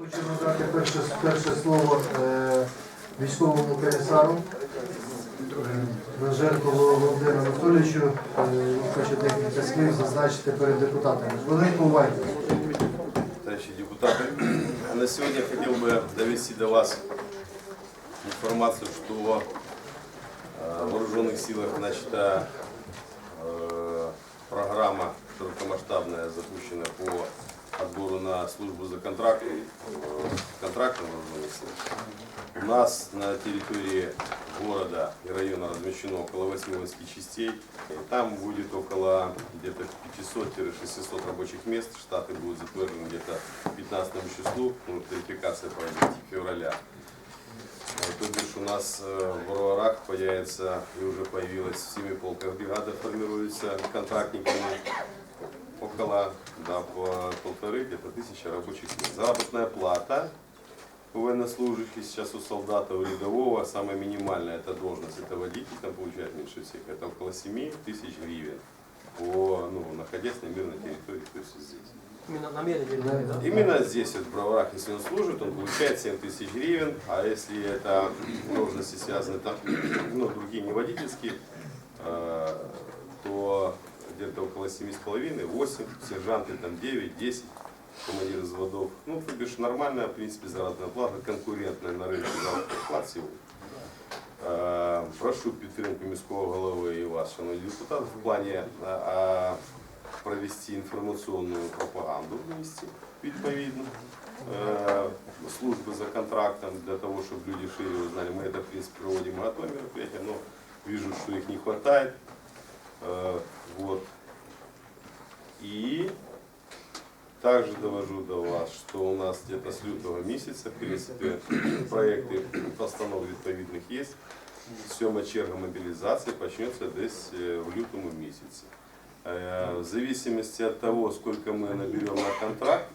Хочу надати перше, перше слово е, військовому комісару Нажерку Володимиру Анатолійовичу. Е, Він хоче декілька слів зазначити перед депутатами. Хвилинку уваги. Товарищи депутаты, на сегодня хотел бы довести до вас информацию, что э, в вооруженных силах начата э, программа широкомасштабная, запущена по отбору на службу за контрактом, э, контрактом сил. У нас на территории города и района размещено около 8 воинских частей. И там будет около где-то 500-600 рабочих мест. Штаты будут затвержены где-то к 15 числу. Ну, верификация пройдет февраля. Э, То бишь у нас э, в Броварах появится и уже появилась в семи полках бригада формируется контрактниками около да, по полторы где-то тысячи рабочих мест. Заработная плата у военнослужащих сейчас у солдата, у рядового самая минимальная эта должность, это водитель, там получает меньше всех, это около 7 тысяч гривен, по, ну, находясь на мирной территории, то есть здесь. Именно намеренно, да? Именно здесь, вот, в Броварах, если он служит, он получает 7 тысяч гривен, а если это должности связаны там, ну, другие не водительские, э, то где-то около 7,5, 8, сержанты там 9, 10, командиры взводов. Ну, то бишь нормальная, в принципе, заработная плата, конкурентная на рынке заработная плата сегодня. Е, Прошу підтримку міського голови і вас, шановні депутати, в плані е, е, провести інформаційну пропаганду в місті відповідно. Е, Служби за контрактом для того, щоб люди шире узнали. Мы это, в принципе, проводим и готовим мероприятия, но вижу, что их не хватает. Э, Вот. И также довожу до вас, что у нас где-то с лютого месяца, в принципе, проекты постанов відповідних є. Сьома черга мобілізації почнется десь е, в лютому місяці. Е, В зависимости от того, сколько мы наберем на контракт,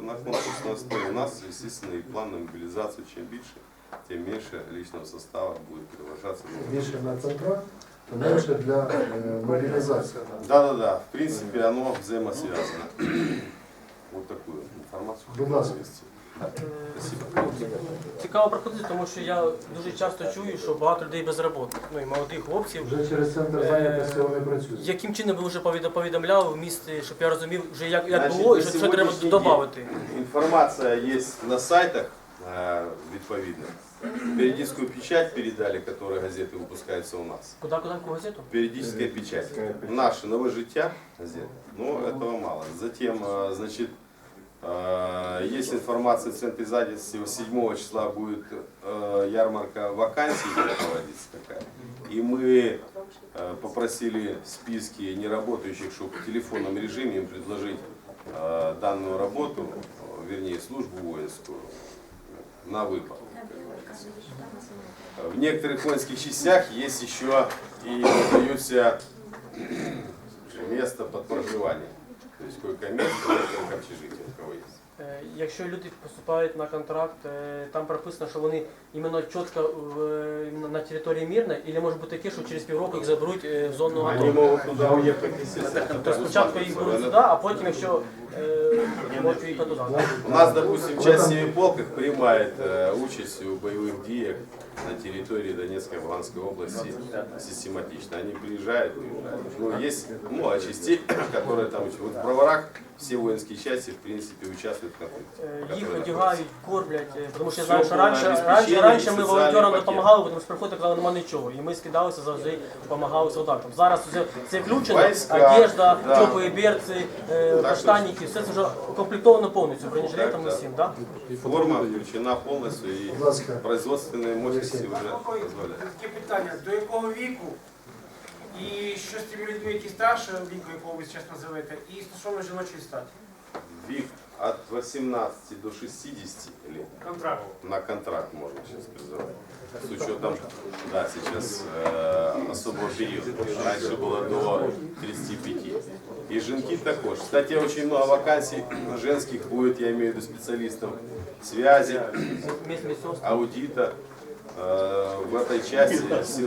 на конкурсной основе у нас, естественно, и план на мобилизацию, чем больше, тем меньше личного состава будет перевожаться. Більше на контракт, Менше для е, мобілізації. Да, да, да. В принципе, оно взаимосвязано. Вот такую информацию. Будь ласка. Спасибо. Цікава пропозиція, тому що я дуже часто чую, що багато людей без роботи. Ну і молодих хлопців. Вже через центр зайнятості вони працюють. Яким чином ви вже повідомляли в місті, щоб я розумів, вже як, як Значить, було і на що, що треба сьогоднішній додати? Информация есть на сайтах відповідно. Периодическую печать передали, которая газеты выпускаются у нас. Куди, куди, яку газету? Периодическая печать. Наше «Новое життя» газета. Но этого мало. Затем, э, значит, э, есть информация в центре занятости. 7 числа будет ярмарка вакансий проводиться такая. И мы попросили списки неработающих, чтобы в телефонном режиме им предложить данную работу, вернее службу воинскую, на выпад. В некоторых воинских частях есть еще и выдаются место под проживание. То есть койко-место, койко общежитие у кого есть. Е, Якщо люди поступають на контракт, е, там прописано, що вони іменно чітко в, е, іменно на території мірна, або може бути таке, що через півроку їх заберуть е, в зону Они АТО. могут туда уехать, естественно. Тобто спочатку їх беруть сюди, а потім, якщо е, можуть їхати туди. У нас, допустим, часть семиполках принимает э, участь в боевых диях на территории Донецкой и Луганской области систематично. Они приезжают, уезжают. Ну, есть много частей, которые там учат. Вот в Броварах все воинские части, в принципе, участвуют в конфликте. Е, Їх которые одягають, кормлять, е, тому що я Всё знаю, що повне раніше, обеспечення раніше, раніше і ми соціальний волонтерам пакет. допомагали, тому що приходили, казали, нема нічого. І ми скидалися завжди, допомагали солдатам. Зараз це, це включено, Війська, одежда, да. теплі берці, е, Так, каштаніки, все це вже укомплектовано повністю, бронежилетом і Так, всім, так? Форма включена полностью и Будь ласка. производственные мощности уже позволяют. Таке питання, до якого віку і що з тими людьми, які старшого віку, якого ви зараз називаєте, і стосовно жіночої статі? ВИК от 18 до 60 лет. Контракт. на контракт можно сейчас призывать. С учетом, да, сейчас э, особого периода. Раньше было до 35. И женки також. Кстати, очень много вакансий женских будет, я имею в виду специалистов связи, Міс- медсестри. аудита. Э, в этой части